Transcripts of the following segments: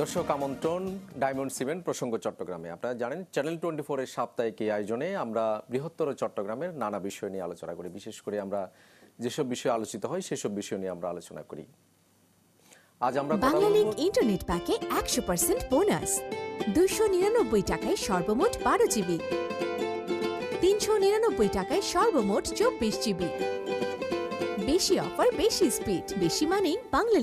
দর্শক আমন্ত্রণ diamond cement প্রসঙ্গ চট্টগ্রামে। আপনারা জানেন চ্যানেল টোয়েন্টি ফোরের সাপ্তাহিক এই আয়োজনে আমরা বৃহত্তর চট্টগ্রামের নানা বিষয় নিয়ে আলোচনা করি। বিশেষ করে আমরা যেসব বিষয় আলোচিত হয় সেসব বিষয় নিয়ে আমরা আলোচনা করি। আজ আমরা বাংলা লিঙ্ক ইন্টারনেট প্যাকে একশো পার্সেন্ট বোনাস। দুশো নিরানব্বই টাকায় সর্বমোট বারো জিবি। তিনশো নিরানব্বই টাকায় সর্বমোট চব্বিশ জিবি। বেশি অফার বেশি স্পিড বেশি মানেই বাংলা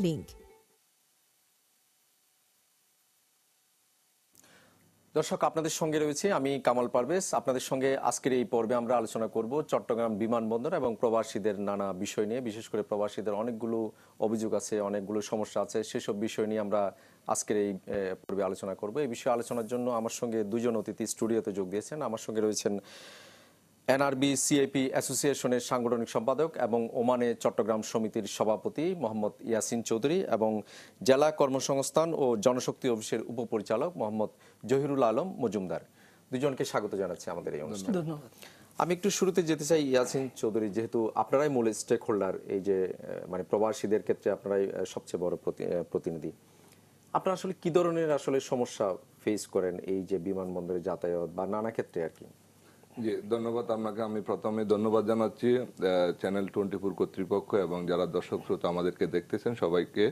দর্শক, আপনাদের সঙ্গে রয়েছে আমি কামাল পারভেজ। আপনাদের সঙ্গে আজকের এই পর্বে আমরা আলোচনা করব চট্টগ্রাম বিমানবন্দর এবং প্রবাসীদের নানা বিষয় নিয়ে। বিশেষ করে প্রবাসীদের অনেকগুলো অভিযোগ আছে, অনেকগুলো সমস্যা আছে, সেসব বিষয় নিয়ে আমরা আজকের এই পর্বে আলোচনা করব। এই বিষয়ে আলোচনার জন্য আমার সঙ্গে দুজন অতিথি স্টুডিওতে যোগ দিয়েছেন। আমার সঙ্গে রয়েছেন এনআরবি সিএপি অ্যাসোসিয়েশনের সাংগঠনিক সম্পাদক এবং ওমানে চট্টগ্রাম সমিতির সভাপতি মোহাম্মদ ইয়াসিন চৌধুরী এবং জেলা কর্মসংস্থান ও জনশক্তি অফিসের উপপরিচালক মোহাম্মদ জহিরুল আলম মজুমদার। দুজনকে স্বাগত জানাচ্ছি আমাদের এই অনুষ্ঠানে। ধন্যবাদ। আমি একটু শুরুতে যেতে চাই ইয়াসিন চৌধুরী যেহেতু আপনারাই মূল স্টেক হোল্ডার এই যে মানে প্রবাসীদের ক্ষেত্রে আপনারাই সবচেয়ে বড় প্রতি- প্রতিনিধি। আপনারা আসলে কি ধরনের আসলে সমস্যা ফেস করেন এই যে বিমানবন্দরে যাতায়াত বা নানা ক্ষেত্রে আর কি? জি, ধন্যবাদ আপনাকে। আমি প্রথমে ধন্যবাদ জানাচ্ছি চ্যানেল টোয়েন্টি ফোর কর্তৃপক্ষ এবং যারা দর্শক শ্রোতা আমাদেরকে দেখতেছেন সবাইকে।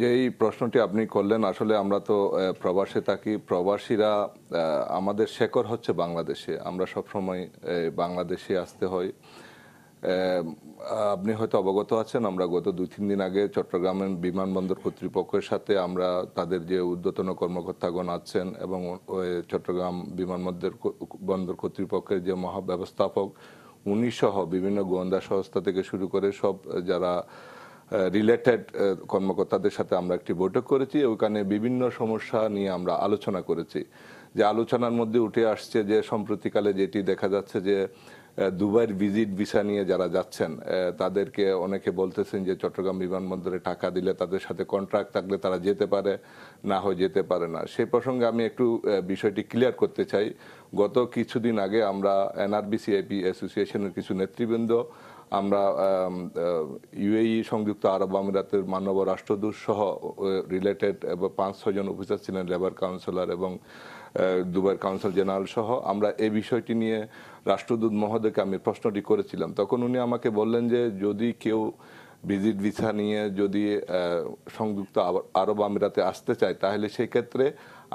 যেই প্রশ্নটি আপনি করলেন, আসলে আমরা তো প্রবাসে থাকি, প্রবাসীরা আমাদের শেকর হচ্ছে বাংলাদেশে। আমরা সবসময় বাংলাদেশে আসতে হয়। আপনি হয়তো অবগত আছেন, আমরা গত দুই তিন দিন আগে চট্টগ্রামের বিমানবন্দর কর্তৃপক্ষের সাথে আমরা তাদের যে ঊর্ধ্বতন কর্মকর্তাগণ আছেন এবং চট্টগ্রাম বিমানবন্দর বন্দর কর্তৃপক্ষের যে মহাব্যবস্থাপক উনি সহ বিভিন্ন গোয়েন্দা সংস্থা থেকে শুরু করে সব যারা রিলেটেড কর্মকর্তাদের সাথে আমরা একটি বৈঠক করেছি। ওখানে বিভিন্ন সমস্যা নিয়ে আমরা আলোচনা করেছি। যে আলোচনার মধ্যে উঠে আসছে যে, সম্প্রতিকালে যেটি দেখা যাচ্ছে যে দুবাইয়ের ভিজিট ভিসা নিয়ে যারা যাচ্ছেন তাদেরকে অনেকে বলতেছেন যে চট্টগ্রাম বিমানবন্দরে টাকা দিলে তাদের সাথে কন্ট্রাক্ট থাকলে তারা যেতে পারে, না হয় যেতে পারে না। সেই প্রসঙ্গে আমি একটু বিষয়টি ক্লিয়ার করতে চাই। গত কিছুদিন আগে আমরা এনআরবি সিআইপি অ্যাসোসিয়েশনের কিছু নেতৃবৃন্দ, আমরা ইউএই সংযুক্ত আরব আমিরাতের মানব রাষ্ট্রদূত সহ রিলেটেড পাঁচ ছজন অফিসার ছিলেন লেবার কাউন্সিলর এবং দুবাইয়ের কাউন্সিল জেনারেল সহ। আমরা এই বিষয়টি নিয়ে রাষ্ট্রদূত মহোদয়কে আমি প্রশ্নটি করেছিলাম। তখন উনি আমাকে বললেন যে, যদি কেউ ভিজিট ভিসা নিয়ে যদি সংযুক্ত আরব আমিরাতে আসতে চায়, তাহলে সেই ক্ষেত্রে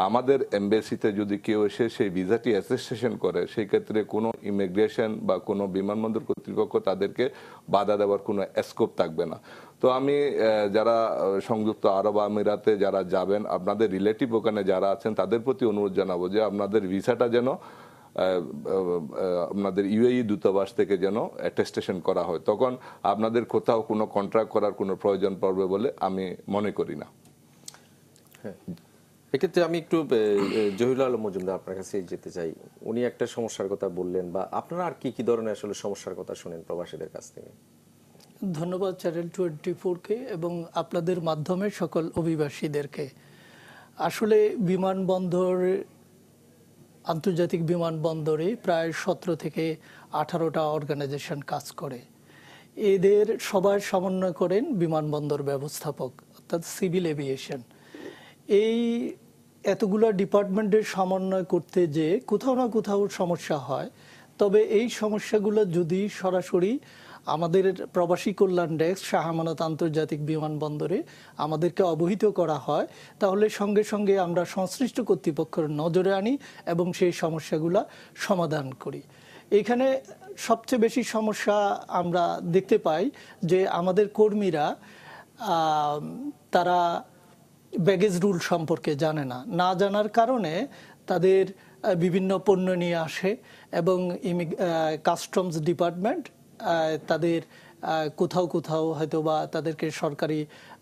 আমাদের এমবেসিতে যদি কেউ এসে সেই ভিসাটি অ্যাসেসেশন করে, সেই ক্ষেত্রে কোনো ইমিগ্রেশন বা কোনো বিমানবন্দর কর্তৃপক্ষ তাদেরকে বাধা দেওয়ার কোনো স্কোপ থাকবে না। তো আমি যারা সংযুক্ত আরব আমিরাতে যারা যাবেন, আপনাদের রিলেটিভ ওখানে যারা আছেন, তাদের প্রতি অনুরোধ জানাব যে আপনাদের ভিসাটা যেন আপনাদের ইউএই দূতাবাস থেকে যেন অ্যাটেস্টেশন করা হয়। তখন আপনাদের কোথাও কোনো কন্ট্রাক্ট করার কোনো প্রয়োজন পড়বে বলে আমি মনে করি না। হ্যাঁ। এক্ষেত্রে আমি একটু জহিরুল আলম মজুমদার আপনার কাছে যেতে চাই। উনি একটা সমস্যার কথা বললেন বা আপনারা আর কি কি ধরনের আসলে সমস্যার কথা শুনেন প্রবাসীদের কাছ থেকে? ধন্যবাদ চ্যানেল টোয়েন্টি ফোরকে এবং আপনাদের মাধ্যমে সকল অভিবাসীদেরকে। আসলে বিমানবন্দর, আন্তর্জাতিক বিমানবন্দরে প্রায় সতেরো থেকে আঠারোটা অর্গানাইজেশন কাজ করে। এদের সবার সমন্বয় করেন বিমানবন্দর ব্যবস্থাপক, অর্থাৎ সিভিল এভিয়েশন এই এতগুলো ডিপার্টমেন্টের সমন্বয় করতে যে কোথাও না কোথাও সমস্যা হয়, তবে এই সমস্যাগুলো যদি সরাসরি আমাদের প্রবাসী কল্যাণ ডেস্ক, শাহমানত আন্তর্জাতিক বিমানবন্দরে আমাদেরকে অবহিত করা হয়। তাহলে সঙ্গে সঙ্গে আমরা সংশ্লিষ্ট কর্তৃপক্ষের নজরে আনি এবং সেই সমস্যাগুলো সমাধান করি। এখানে সবচেয়ে বেশি সমস্যা আমরা দেখতে পাই যে আমাদের কর্মীরা তারা ব্যাগেজ রুল সম্পর্কে জানে না। না জানার কারণে তাদের বিভিন্ন পণ্য নিয়ে আসে এবং কাস্টমস ডিপার্টমেন্ট তাদের কোথাও কোথাও হয়তো বা তাদেরকে সরকারি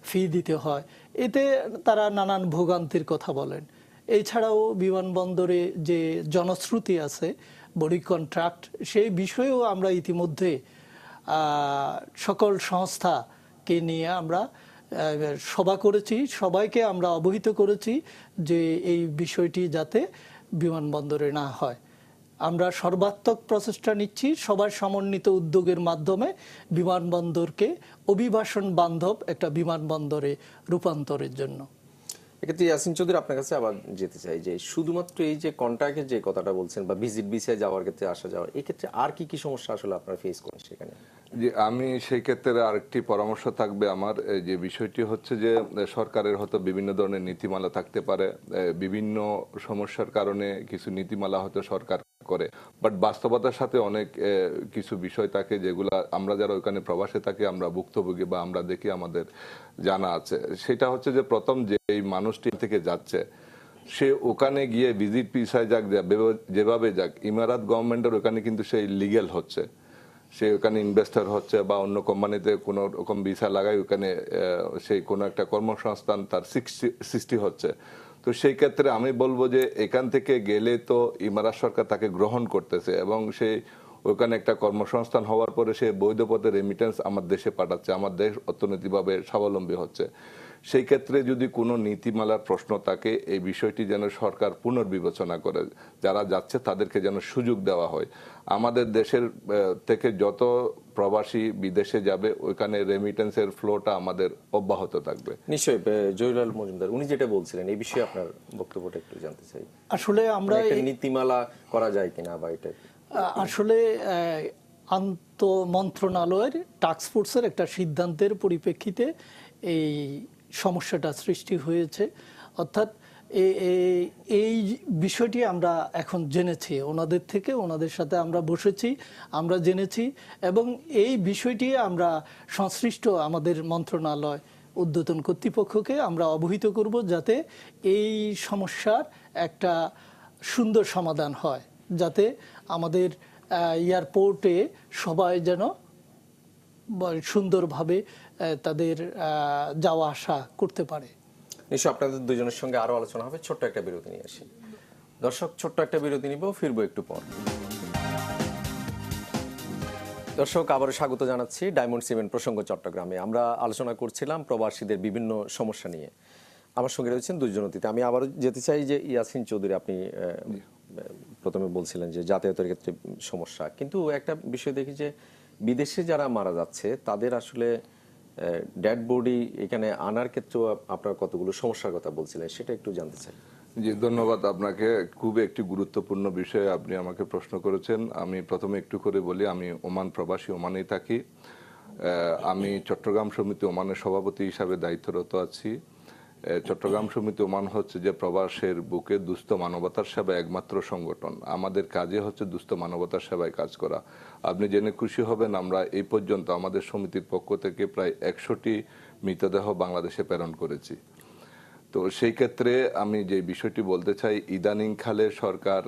ফি দিতে হয়। এতে তারা নানান ভোগান্তির কথা বলেন। এছাড়াও বিমানবন্দরে যে জনশ্রুতি আছে বডি কন্ট্রাক্ট সেই বিষয়েও আমরা ইতিমধ্যে সকল সংস্থাকে নিয়ে আমরা সভা করেছি। সবাইকে আমরা অবহিত করেছি যে এই বিষয়টি যাতে বিমানবন্দরে না হয়। আমরা সর্বাত্মক প্রচেষ্টা নিচ্ছি সবার সমন্বিত উদ্যোগের মাধ্যমে বিমানবন্দরকে অভিবাসন বান্ধব একটা বিমানবন্দরে রূপান্তরের জন্য। এক্ষেত্রে ইয়াসিন চৌধুরী আপনার কাছে আবার যেতে চাই যে শুধুমাত্র এই যে কন্ট্রাক্টের যে কথাটা বলছেন বা ভিজিট ভিসায় যাওয়ার ক্ষেত্রে আসা যাওয়া এক্ষেত্রে আর কি কি সমস্যা আসলে আপনারা ফেস করেন সেখানে? যে আমি সেই ক্ষেত্রে আরেকটি পরামর্শ থাকবে আমার যে বিষয়টি হচ্ছে যে সরকারের হয়তো বিভিন্ন ধরনের নীতিমালা থাকতে পারে বিভিন্ন সমস্যার কারণে কিছু নীতিমালা হয়তো সরকার করে। বাট বাস্তবতার সাথে অনেক কিছু বিষয় থাকে যেগুলা আমরা যারা ওখানে প্রবাসে থাকি, আমরা ভুক্তভোগী বা আমরা দেখি আমাদের জানা আছে। সেটা হচ্ছে যে প্রথম যে এই মানুষটি থেকে যাচ্ছে, সে ওখানে গিয়ে ভিজিট পিসায় যাক যেভাবে যাক, ইমারাত গভর্নমেন্টের ওখানে কিন্তু সেই লিগেল হচ্ছে। সে ওখানে ইনভেস্টর হচ্ছে বা অন্য কোম্পানিতে কোনো রকম ভিসা লাগায় ওখানে সেই কোনো একটা কর্মসংস্থান তার সৃষ্টি হচ্ছে। তো সেই ক্ষেত্রে আমি বলব যে এখান থেকে গেলে তো ইমারাত সরকার তাকে গ্রহণ করতেছে এবং সেই ওখানে একটা কর্মসংস্থান হওয়ার পরে সে বৈধ পথে রেমিটেন্স আমার দেশে পাঠাচ্ছে, আমার দেশ অর্থনৈতিকভাবে স্বাবলম্বী হচ্ছে। সেই ক্ষেত্রে যদি কোনো নীতিমালার প্রশ্ন থাকে এই বিষয়টি যেন সরকার পুনর্বিবেচনা করে যারা যাচ্ছে তাদেরকে যেন সুযোগ দেওয়া হয়। আমাদের দেশের থেকে যত প্রবাসী বিদেশে যাবে ওইখানে রেমিটেন্সের ফ্লোটা আমাদের অব্যাহত থাকবে। নিশ্চয়ই জয়লাল মজুমদার উনি যেটা বলছিলেন এই বিষয়ে আপনার বক্তব্যটা একটু জানতে চাই। আসলে আমরা এই- নীতিমালা করা যায় কিনা বা এটা আসলে আন্ত মন্ত্রণালয়ের টাস্ক ফোর্সের একটা সিদ্ধান্তের পরিপ্রেক্ষিতে এই সমস্যাটা সৃষ্টি হয়েছে। অর্থাৎ এই বিষয়টি আমরা এখন জেনেছি। ওনাদের থেকে, ওনাদের সাথে আমরা বসেছি, আমরা জেনেছি এবং এই বিষয়টি আমরা সংশ্লিষ্ট আমাদের মন্ত্রণালয় উদ্যতন কর্তৃপক্ষকে আমরা অবহিত করব যাতে এই সমস্যার একটা সুন্দর সমাধান হয়। যাতে আমাদের এয়ারপোর্টে সবাই যেন সুন্দরভাবে তাদের যাওয়া আসা করতে পারে। নিশ্চয় আপনাদের দুজনের সঙ্গে আরও আলোচনা হবে। ছোট্ট একটা বিরতি নিয়ে আসি। দর্শক, ছোট্ট একটা বিরতি নিব, ফিরবো একটু পর। দর্শক, আবারও স্বাগত জানাচ্ছি ডায়মন্ড সিমেন্ট প্রসঙ্গ চট্টগ্রামে। আমরা আলোচনা করছিলাম প্রবাসীদের বিভিন্ন সমস্যা নিয়ে। আমার সঙ্গে রয়েছেন দুজন অতিথি। আমি আবারও যেতে চাই যে ইয়াসিন চৌধুরী, আপনি প্রথমে বলছিলেন যে যাতায়াতের ক্ষেত্রে সমস্যা। কিন্তু একটা বিষয় দেখি যে বিদেশে যারা মারা যাচ্ছে, তাদের আসলে ডেড বডি এখানে আনার ক্ষেত্রেও আপনার কতগুলো সমস্যার কথা বলছিলেন, সেটা একটু জানতে চাই। জি, ধন্যবাদ আপনাকে। খুব একটি গুরুত্বপূর্ণ বিষয়ে আপনি আমাকে প্রশ্ন করেছেন। আমি প্রথমে একটু করে বলি, আমি ওমান প্রবাসী, ওমানেই থাকি। আমি চট্টগ্রাম সমিতি, ওমানের সভাপতি হিসাবে দায়িত্বরত আছি। চট্টগ্রাম সমিতি ওমান হচ্ছে যে প্রবাসের বুকে দুস্থ মানবতার সেবা একমাত্র সংগঠন। আমাদের কাজে হচ্ছে দুস্থ মানবতার সেবায় কাজ করা। আপনি জেনে খুশি হবেন, আমরা এই পর্যন্ত আমাদের সমিতির পক্ষ থেকে প্রায় একশোটি মৃতদেহ বাংলাদেশে প্রেরণ করেছি। তো সেই ক্ষেত্রে আমি যে বিষয়টি বলতে চাই, ইদানিং খালে সরকার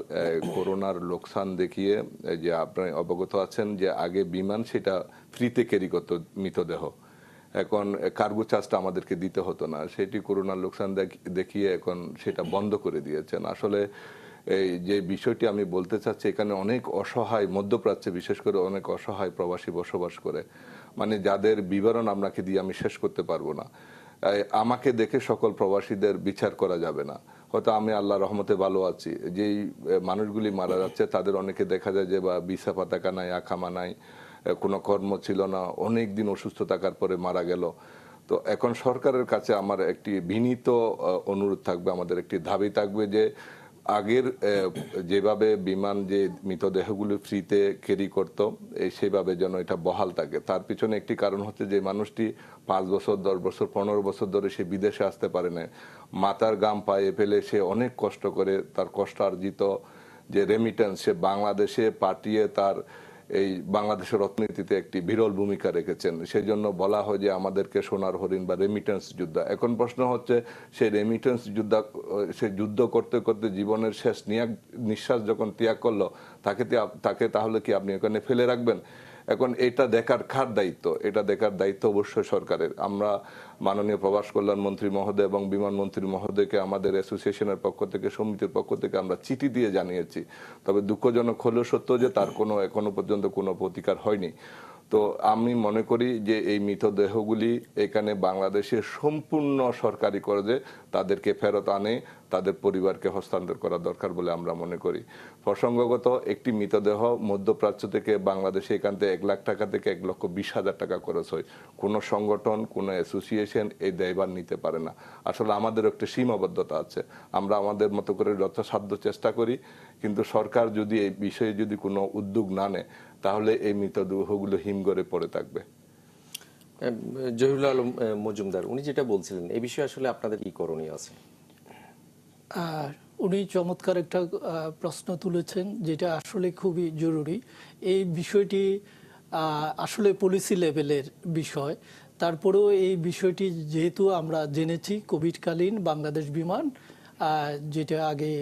করোনার লোকসান দেখিয়ে যে আপনি অবগত আছেন যে আগে বিমান সেটা ফ্রিতে ক্যারি করতো মৃতদেহ। এখন কার্গো চার্জটা আমাদেরকে দিতে হতো না। সেটি করোনার লোকসান দেখ- দেখিয়ে এখন সেটা বন্ধ করে দিয়েছেন। আসলে এই যে বিষয়টি আমি বলতে চাচ্ছি, এখানে অনেক অসহায় মধ্যপ্রাচ্যে, বিশেষ করে অনেক অসহায় প্রবাসী বসবাস করে। মানে যাদের বিবরণ আপনাকে দিয়ে আমি শেষ করতে পারব না। আমাকে দেখে সকল প্রবাসীদের বিচার করা যাবে না। হয়তো আমি আল্লাহ রহমতে ভালো আছি। যেই মানুষগুলি মারা যাচ্ছে, তাদের অনেকে দেখা যায় যে বা বিসা পাতাকা নাই, আখামা নাই। কোনো কর্ম ছিল না, অনেক দিন অসুস্থ থাকার পরে মারা গেল। তো এখন সরকারের কাছে আমার একটি বিনীত অনুরোধ থাকবে, আমাদের একটি দাবি থাকবে যে, আগের যেভাবে বিমান যে মৃতদেহগুলো ফ্রিতে ক্যারি করত সেভাবে যেন এটা বহাল থাকে। তার পিছনে একটি কারণ হচ্ছে যে, মানুষটি পাঁচ বছর, দশ বছর, পনেরো বছর ধরে সে বিদেশে আসতে পারে না। মাথার গাম পায়ে ফেলে সে অনেক কষ্ট করে তার কষ্টার্জিত যে রেমিটেন্স সে বাংলাদেশে পাঠিয়ে তার এই বাংলাদেশের অর্থনীতিতে একটি বিরল ভূমিকা রেখেছেন। সেই জন্য বলা হয় যে আমাদেরকে সোনার হরিণ বা রেমিটেন্স যোদ্ধা। এখন প্রশ্ন হচ্ছে, সেই রেমিটেন্স যোদ্ধা, সে যুদ্ধ করতে করতে জীবনের শেষ নিয়াক নিঃশ্বাস যখন ত্যাগ করল, তাকে তাকে তাহলে কি আপনি ওখানে ফেলে রাখবেন? এখন এটা দেখার খার দায়িত্ব? এটা দেখার দায়িত্ব অবশ্যই সরকারের। আমরা মাননীয় প্রবাস কল্যাণ মন্ত্রী মহোদয় এবং বিমান মন্ত্রী মহোদয়কে আমাদের অ্যাসোসিয়েশনের পক্ষ থেকে, সমিতির পক্ষ থেকে আমরা চিঠি দিয়ে জানিয়েছি। তবে দুঃখজনক হলেও সত্য যে তার কোনো এখনও পর্যন্ত কোনো প্রতিকার হয়নি। তো আমি মনে করি যে এই মৃতদেহগুলি এখানে বাংলাদেশে সম্পূর্ণ সরকারি করে তাদেরকে ফেরত আনে, তাদের পরিবারকে হস্তান্তর করা দরকার বলে আমরা মনে করি। প্রসঙ্গগত একটি মৃতদেহ মধ্যপ্রাচ্য থেকে বাংলাদেশে এখান থেকে এক লাখ টাকা থেকে এক লক্ষ বিশ হাজার টাকা খরচ হয়। কোনো সংগঠন, কোনো অ্যাসোসিয়েশন এই দায়ভার নিতে পারে না। আসলে আমাদের একটা সীমাবদ্ধতা আছে। আমরা আমাদের মতো করে যথাসাধ্য চেষ্টা করি, কিন্তু সরকার যদি এই বিষয়ে যদি কোনো উদ্যোগ না নেয় তাহলে এই মৃতদেহগুলো হিমঘরে পড়ে থাকবে। জহিরুল আলম মজুমদার উনি যেটা বলছিলেন এ বিষয়ে আসলে আপনাদের কি করণীয় আছে? আর উনি চমৎকার একটা প্রশ্ন তুলেছেন যেটা আসলে খুবই জরুরি। এই বিষয়টি আসলে পলিসি লেভেলের বিষয়। তারপরেও এই বিষয়টি যেহেতু আমরা জেনেছি কোভিডকালীন বাংলাদেশ বিমান যেটা আগে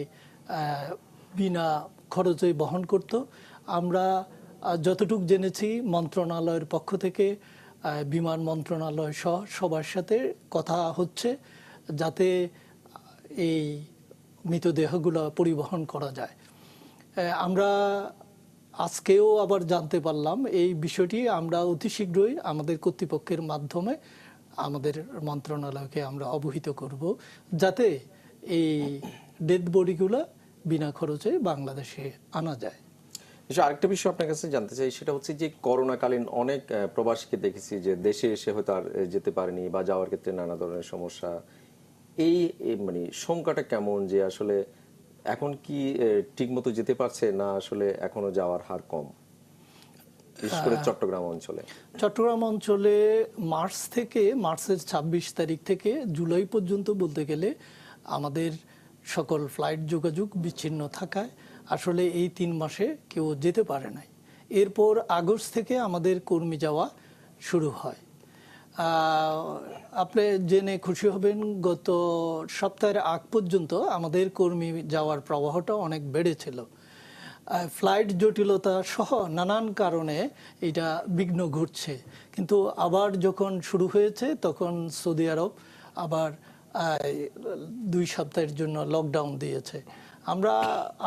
বিনা খরচে বহন করত আমরা যতটুক জেনেছি, মন্ত্রণালয়ের পক্ষ থেকে বিমান মন্ত্রণালয় সহ সবার সাথে কথা হচ্ছে যাতে এই মৃতদেহগুলো পরিবহন করা যায়। আমরা আজকেও আবার জানতে পারলাম এই বিষয়টি। আমরা অতি শীঘ্রই আমাদের কর্তৃপক্ষের মাধ্যমে আমাদের মন্ত্রণালয়কে আমরা অবহিত করব যাতে এই ডেথ বডিগুলো বিনা খরচে বাংলাদেশে আনা যায়। আরেকটা বিষয় আপনার কাছে জানতে চাই সেটা হচ্ছে যে করোনাকালীন অনেক প্রবাসীকে দেখেছি যে দেশে এসে হয়তো আর যেতে পারেনি বা যাওয়ার ক্ষেত্রে নানা ধরনের সমস্যা। এই মানে সংখ্যাটা কেমন যে আসলে এখন কি ঠিক মতো যেতে পারছে না আসলে এখনও যাওয়ার হার কম? বিশেষ করে চট্টগ্রাম অঞ্চলে। চট্টগ্রাম অঞ্চলে মার্চ থেকে মার্চের ২৬ তারিখ থেকে জুলাই পর্যন্ত বলতে গেলে আমাদের সকল ফ্লাইট যোগাযোগ বিচ্ছিন্ন থাকায় আসলে এই তিন মাসে কেউ যেতে পারে নাই। এরপর আগস্ট থেকে আমাদের কর্মী যাওয়া শুরু হয়। আপনি জেনে খুশি হবেন, গত সপ্তাহের আগ পর্যন্ত আমাদের কর্মী যাওয়ার প্রবাহটা অনেক বেড়েছিল। ফ্লাইট জটিলতা সহ নানান কারণে এটা বিঘ্ন ঘটছে। কিন্তু আবার যখন শুরু হয়েছে, তখন সৌদি আরব আবার দুই সপ্তাহের জন্য লকডাউন দিয়েছে। আমরা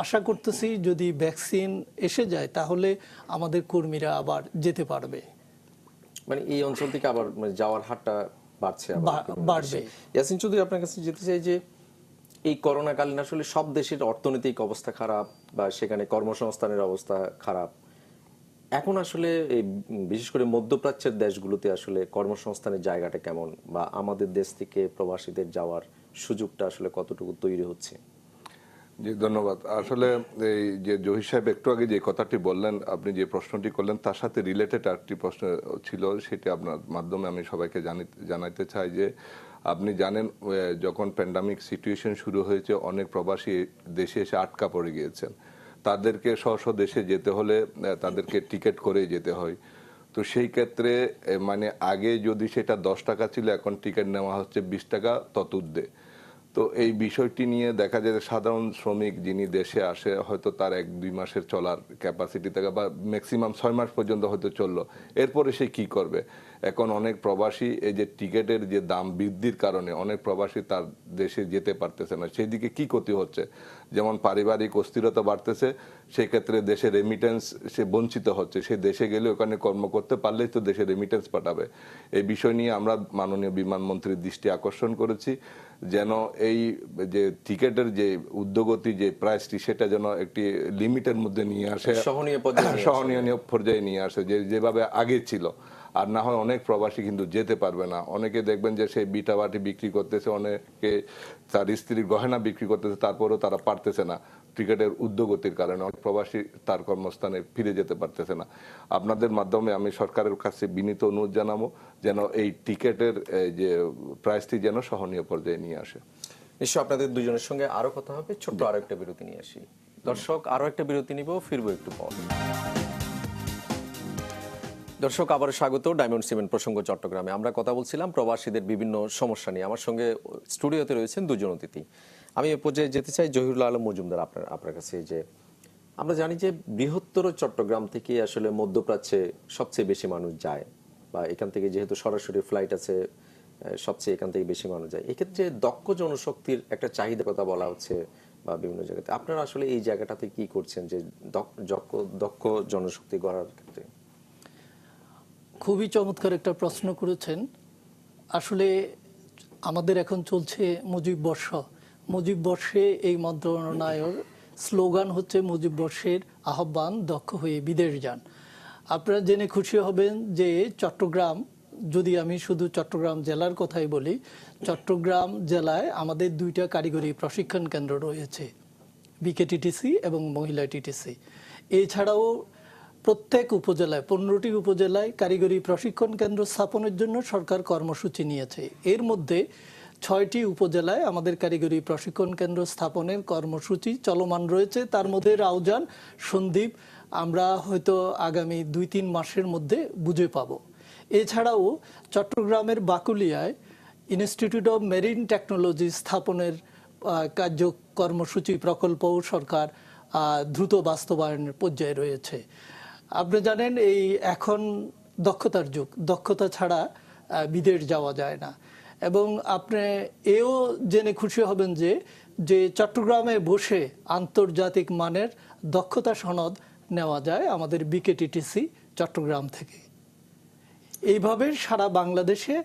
আশা করতেছি যদি ভ্যাকসিন এসে যায় তাহলে আমাদের কর্মীরা আবার যেতে পারবে। মানে এই অঞ্চল থেকে আবার মানে যাওয়ার হারটা বাড়ছে বাড়বে। ইয়াসিন চৌধুরী আপনার কাছে যেতে চাই যে এই করোনাকালীন আসলে সব দেশের অর্থনৈতিক অবস্থা খারাপ বা সেখানে কর্মসংস্থানের অবস্থা খারাপ। এখন আসলে বিশেষ করে মধ্যপ্রাচ্যের দেশগুলোতে আসলে কর্মসংস্থানের জায়গাটা কেমন বা আমাদের দেশ থেকে প্রবাসীদের যাওয়ার সুযোগটা আসলে কতটুকু তৈরি হচ্ছে? জি, ধন্যবাদ। আসলে এই যে জহির সাহেব একটু আগে যে কথাটি বললেন, আপনি যে প্রশ্নটি করলেন, তার সাথে রিলেটেড আরেকটি প্রশ্ন ছিল, সেটি আপনার মাধ্যমে আমি সবাইকে জানি- জানাইতে চাই যে, আপনি জানেন যখন প্যান্ডামিক সিচুয়েশন শুরু হয়েছে, অনেক প্রবাসী দেশে এসে আটকা পড়ে গিয়েছেন। তাদেরকে স্ব স্ব দেশে যেতে হলে তাদেরকে টিকিট করে যেতে হয়। তো সেই ক্ষেত্রে মানে আগে যদি সেটা দশ টাকা ছিল, এখন টিকিট নেওয়া হচ্ছে বিশ টাকা ততুর্ধে তো এই বিষয়টি নিয়ে দেখা যায় যে সাধারণ শ্রমিক যিনি দেশে আসে, হয়তো তার এক, দুই মাসের চলার ক্যাপাসিটি থাকে বা ম্যাক্সিমাম ছয় মাস পর্যন্ত হয়তো চলল। এরপরে সে কি করবে? এখন অনেক প্রবাসী এই যে টিকেটের যে দাম বৃদ্ধির কারণে অনেক প্রবাসী তার দেশে যেতে পারতেছে না। সেদিকে কি ক্ষতি হচ্ছে? যেমন পারিবারিক অস্থিরতা বাড়তেছে সেক্ষেত্রে দেশে রেমিটেন্স সে বঞ্চিত হচ্ছে। সে দেশে গেলে ওখানে কর্ম করতে পারলেই তো দেশে রেমিটেন্স পাঠাবে। এই বিষয় নিয়ে আমরা মাননীয় বিমানমন্ত্রীর দৃষ্টি আকর্ষণ করেছি যেন এই যে টিকেটের যে উদ্যোগতি যে প্রাইসটি সেটা যেন একটি লিমিটের মধ্যে নিয়ে আসে। সহনীয় পর্যায়ে নিয়ে আসে। সহনীয় পর্যায়ে নিয়ে আসে যে যেভাবে আগে ছিল। আর না হয় অনেক প্রবাসী কিন্তু যেতে পারবে না। অনেকে দেখবেন যে সেই বিটা বাটি বিক্রি করতেছে অনেকে তার স্ত্রীর গহনা বিক্রি করতেছে তারপরেও তারা পারতেছে না ক্রিকেটের উদ্যোগতির কারণে। অনেক প্রবাসী তার কর্মস্থানে ফিরে যেতে পারতেছে না। আপনাদের মাধ্যমে আমি সরকারের কাছে বিনীত অনুরোধ জানাব যেন এই টিকেটের এই যে প্রাইসটি যেন সহনীয় পর্যায়ে নিয়ে আসে। নিশ্চয় আপনাদের দুজনের সঙ্গে আরও কথা হবে। ছোট্ট আরও একটা বিরতি নিয়ে আসি। দর্শক আরও একটা বিরতি নিব ফিরবো একটু পর। দর্শক আবার স্বাগত ডায়মন্ড সিমেন্ট প্রসঙ্গ চট্টগ্রামে। আমরা কথা বলছিলাম প্রবাসীদের বিভিন্ন সমস্যা নিয়ে। আমার সঙ্গে স্টুডিওতে রয়েছেন দুজন অতিথি। আমি এ পর্যায়ে যেতে চাই জহিরুল আলম মজুমদার আপনার আপনার কাছে যে, আমরা জানি যে বৃহত্তর চট্টগ্রাম থেকে আসলে মধ্যপ্রাচ্যে সবচেয়ে বেশি মানুষ যায় বা এখান থেকে যেহেতু সরাসরি ফ্লাইট আছে সবচেয়ে এখান থেকে বেশি মানুষ যায়। এক্ষেত্রে দক্ষ জনশক্তির একটা চাহিদা কথা বলা হচ্ছে বা বিভিন্ন জায়গাতে। আপনারা আসলে এই জায়গাটাতে কি করছেন যে দক্ষ- জনশক্তি গড়ার ক্ষেত্রে? খুবই চমৎকার একটা প্রশ্ন করেছেন। আসলে আমাদের এখন চলছে মুজিব বর্ষ। মুজিব বর্ষে এই মন্ত্রণালয়ের স্লোগান হচ্ছে মুজিব বর্ষের আহ্বান দক্ষ হয়ে বিদেশ যান। আপনারা জেনে খুশি হবেন যে চট্টগ্রাম, যদি আমি শুধু চট্টগ্রাম জেলার কথাই বলি, চট্টগ্রাম জেলায় আমাদের দুইটা কারিগরি প্রশিক্ষণ কেন্দ্র রয়েছে বিকেটিটিসি এবং মহিলা টিটিসি। এছাড়াও প্রত্যেক উপজেলায়, পনেরোটি উপজেলায় কারিগরি প্রশিক্ষণ কেন্দ্র স্থাপনের জন্য সরকার কর্মসূচি নিয়েছে। এর মধ্যে ছয়টি উপজেলায় আমাদের কারিগরি প্রশিক্ষণ কেন্দ্র স্থাপনের কর্মসূচি চলমান রয়েছে। তার মধ্যে রাউজান সন্দ্বীপ আমরা হয়তো আগামী দুই তিন মাসের মধ্যে বুঝে পাব। এছাড়াও চট্টগ্রামের বাকুলিয়ায় ইনস্টিটিউট অফ মেরিন টেকনোলজি স্থাপনের কার্য কর্মসূচি প্রকল্পও সরকার দ্রুত বাস্তবায়নের পর্যায়ে রয়েছে। আপনি জানেন এই এখন দক্ষতার যুগ, দক্ষতা ছাড়া বিদেশ যাওয়া যায় না। এবং আপনি এও জেনে খুশি হবেন যে যে চট্টগ্রামে বসে আন্তর্জাতিক মানের দক্ষতা সনদ নেওয়া যায় আমাদের বিকেটিটিসি চট্টগ্রাম থেকে। এইভাবে সারা বাংলাদেশে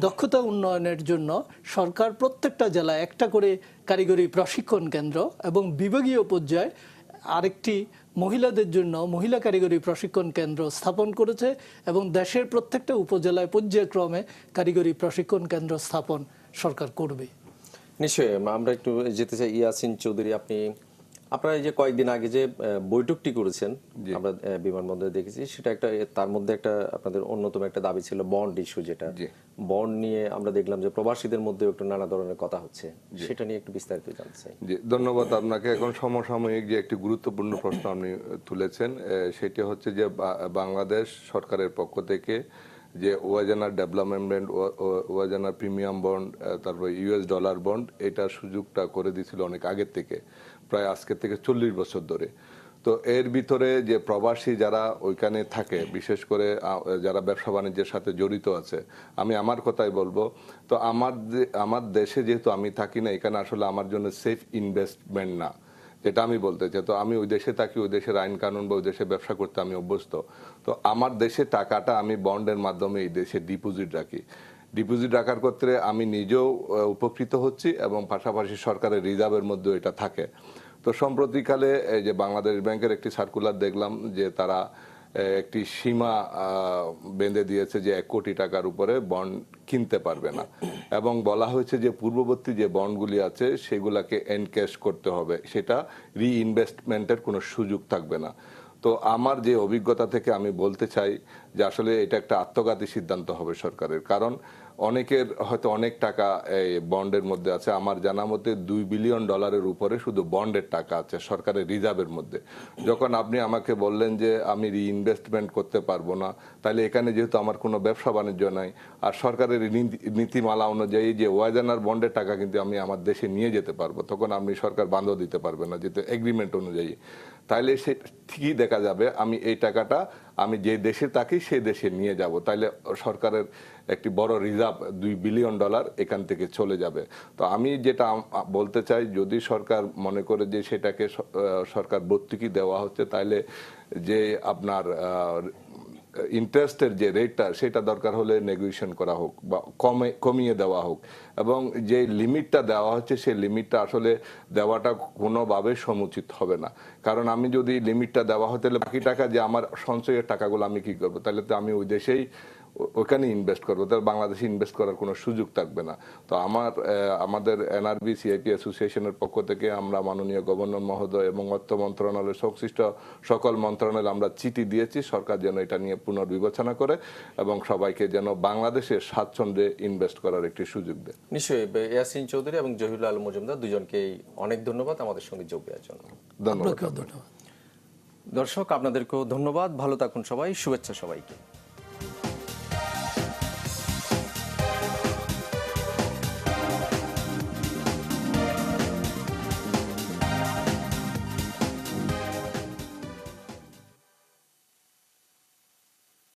দক্ষতা উন্নয়নের জন্য সরকার প্রত্যেকটা জেলায় একটা করে কারিগরি প্রশিক্ষণ কেন্দ্র এবং বিভাগীয় পর্যায়ে আরেকটি মহিলাদের জন্য মহিলা কারিগরি প্রশিক্ষণ কেন্দ্র স্থাপন করেছে এবং দেশের প্রত্যেকটা উপজেলায় পর্যায়ক্রমে কারিগরি প্রশিক্ষণ কেন্দ্র স্থাপন সরকার করবে। নিশ্চয়ই, আমরা একটু যেতে চাই। ইয়াসিন চৌধুরী, আপনি আপনারা এই যে কয়েকদিন আগে যে বৈঠকটি করেছেন আমরা বিমানবন্দরে দেখেছি সেটা একটা তার মধ্যে একটা আপনাদের অন্যতম একটা দাবি ছিল বন্ড ইস্যু যেটা। বন্ড নিয়ে আমরা দেখলাম যে প্রবাসীদের মধ্যে একটু নানা ধরনের কথা হচ্ছে। সেটা নিয়ে একটু বিস্তারিত জানতে চাই। জি ধন্যবাদ আপনাকে। এখন সমসাময়িক যে একটি গুরুত্বপূর্ণ প্রশ্ন আপনি তুলেছেন সেটি হচ্ছে যে বাংলাদেশ সরকারের পক্ষ থেকে যে wage earner development wage earner premium bond তারপর ইউএস ডলার বন্ড এটার সুযোগটা করে দিয়েছিল অনেক আগের থেকে। প্রায় আজকে থেকে চল্লিশ বছর ধরে। তো এর ভিতরে যে প্রবাসী যারা ওইখানে থাকে, বিশেষ করে যারা ব্যবসা বাণিজ্যের সাথে জড়িত আছে, আমি আমার কথাই বলব। তো আমার আমার দেশে যেহেতু আমি থাকি না, এখানে আসলে আমার জন্য সেফ ইনভেস্টমেন্ট না, যেটা আমি বলতে চাই। তো আমি ওই দেশে থাকি, ওই দেশের আইন কানুন বা ওই দেশে ব্যবসা করতে আমি অভ্যস্ত। তো আমার দেশে টাকাটা আমি বন্ডের মাধ্যমে এই দেশে ডিপোজিট রাখি। ডিপোজিট রাখার ক্ষেত্রে আমি নিজেও উপকৃত হচ্ছি এবং পাশাপাশি সরকারের রিজার্ভের মধ্যেও এটা থাকে। তো সম্প্রতিকালে, এই যে বাংলাদেশ ব্যাংকের একটি সার্কুলার দেখলাম যে তারা একটি সীমা বেঁধে দিয়েছে যে এক কোটি টাকার উপরে বন্ড কিনতে পারবে না। এবং বলা হয়েছে যে পূর্ববর্তী যে বন্ডগুলি আছে সেগুলাকে এনক্যাশ করতে হবে। সেটা রিইনভেস্টমেন্টের কোনো সুযোগ থাকবে না। তো আমার যে অভিজ্ঞতা থেকে আমি বলতে চাই যে আসলে এটা একটা আত্মঘাতী সিদ্ধান্ত হবে সরকারের। কারণ অনেকের হয়তো অনেক টাকা এই বন্ডের মধ্যে আছে। আমার জানা মতে দুই বিলিয়ন ডলারের উপরে শুধু বন্ডের টাকা আছে সরকারের রিজার্ভের মধ্যে। যখন আপনি আমাকে বললেন যে আমি রিইনভেস্টমেন্ট করতে পারব না, তাহলে এখানে যেহেতু আমার কোনো ব্যবসা বাণিজ্য নাই, আর সরকারের নীতি- নীতিমালা অনুযায়ী যে ওয়াজানার বন্ডের টাকা কিন্তু আমি আমার দেশে নিয়ে যেতে পারব, তখন আপনি সরকার বান্ধ দিতে পারবে না, যেহেতু এগ্রিমেন্ট অনুযায়ী। তাইলে সে ঠিকই দেখা যাবে, আমি এই টাকাটা, আমি যে দেশে থাকি সে দেশে নিয়ে যাব। তাইলে সরকারের একটি বড় রিজার্ভ দুই বিলিয়ন ডলার এখান থেকে চলে যাবে। তো আমি যেটা বলতে চাই, যদি সরকার মনে করে যে সেটাকে সরকার ভর্তুকি দেওয়া হচ্ছে, তাইলে যে আপনার ইন্টারেস্টের যে রেটটা সেটা দরকার হলে নেগোসিয়েশন করা হোক বা কমে, কমিয়ে দেওয়া হোক। এবং যে লিমিটটা দেওয়া হচ্ছে সেই লিমিটটা আসলে দেওয়াটা কোনোভাবে সমুচিত হবে না। কারণ আমি যদি লিমিটটা দেওয়া হতে বাকি টাকা যে আমার সঞ্চয়ের টাকাগুলো আমি কি করব? তাহলে তো আমি ওই দেশেই ওখানে ইনভেস্ট করব। তাহলে বাংলাদেশে ইনভেস্ট করার কোনো সুযোগ থাকবে না। তো আমার আমাদের এনআরবি সিআইপি অ্যাসোসিয়েশনের পক্ষ থেকে আমরা মাননীয় গভর্নর মহোদয় এবং অর্থ মন্ত্রণালয়ের সংশ্লিষ্ট সকল মন্ত্রণালয় আমরা চিঠি দিয়েছি। সরকার যেন এটা নিয়ে পুনর্বিবেচনা করে এবং সবাইকে যেন বাংলাদেশে স্বাচ্ছন্দ্যে ইনভেস্ট করার একটি সুযোগ দেয়। নিশ্চয়ই ইয়াসিন চৌধুরী এবং জহিরুল আলম মজুমদার দুজনকেই অনেক ধন্যবাদ আমাদের সঙ্গে যোগ দেওয়ার জন্য। ধন্যবাদ। ধন্যবাদ। দর্শক আপনাদেরকেও ধন্যবাদ। ভালো থাকুন সবাই। শুভেচ্ছা সবাইকে।